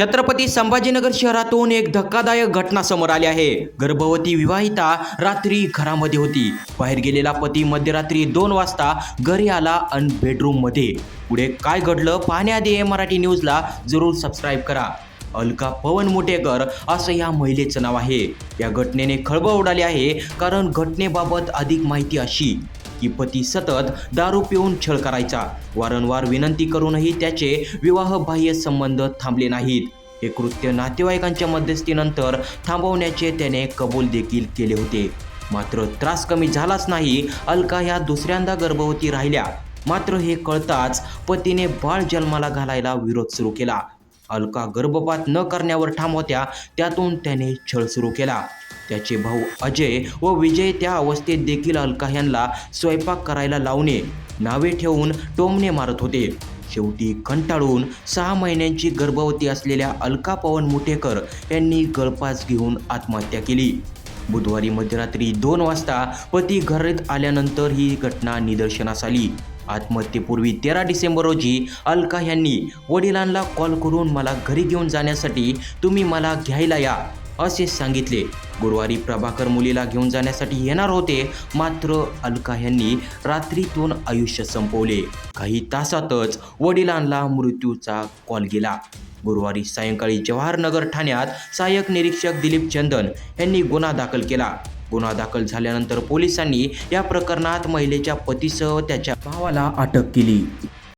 छत्रपती संभाजीनगर शहरातून एक धक्कादायक घटना समोर आली आहे. गर्भवती विवाहिता रात्री घरामध्ये होती. बाहेर गेलेला पती मध्यरात्री दोन वाजता घरी आला अन बेडरूममध्ये. पुढे काय घडलं पाहण्याआधी ए मराठी न्यूजला जरूर सबस्क्राईब करा. अलका पवन मुटेकर असं या महिलेचं नाव आहे. या घटनेने खळबळ उडाली आहे कारण घटनेबाबत अधिक माहिती अशी. की पती सतत दारू पिऊन छळ करायचा. वारंवार विनंती करूनही त्याचे विवाहबाह्य संबंध थांबले नाहीत. हे कृत्य नातेवाईकांच्या मध्यस्थीनंतर थांबवण्याचे त्याने कबूल देखील केले होते. मात्र त्रास कमी झालाच नाही अलका ह्या दुसऱ्यांदा गर्भवती राहिल्या. मात्र हे कळताच पतीने बाळ जन्माला घालायला विरोध सुरू केला. अलका गर्भपात न करण्यावर ठाम होत्या त्यातून त्याने छळ सुरू केला. त्याचे भाऊ अजय व विजय त्या अवस्थेत देखील अलका यांना स्वयंपाक करायला लावणे नावे ठेवून टोमणे मारत होते. शेवटी कंटाळून सहा महिन्यांची गर्भवती असलेल्या अलका पवन मुठेकर यांनी गळपास घेऊन आत्महत्या केली. बुधवारी मध्यरात्री दोन वाजता पती घरात आल्यानंतर ही घटना निदर्शनास आली. आत्महत्येपूर्वी तेरा डिसेंबर रोजी अलका यांनी वडिलांना कॉल करून मला घरी घेऊन जाण्यासाठी तुम्ही मला घ्यायला या. असे सांगितले. गुरुवारी प्रभाकर मुलीला घेऊन जाण्यासाठी येणार होते. मात्र अलका यांनी रात्रीतून आयुष्य संपवले. काही तासातच वडिलांना मृत्यूचा कॉल गेला. गुरुवारी सायंकाळी जवाहरनगर ठाण्यात सहाय्यक निरीक्षक दिलीप चंदन यांनी गुन्हा दाखल केला. गुन्हा दाखल झाल्यानंतर पोलिसांनी या प्रकरणात महिलेच्या पतीसह त्याच्या भावाला अटक केली.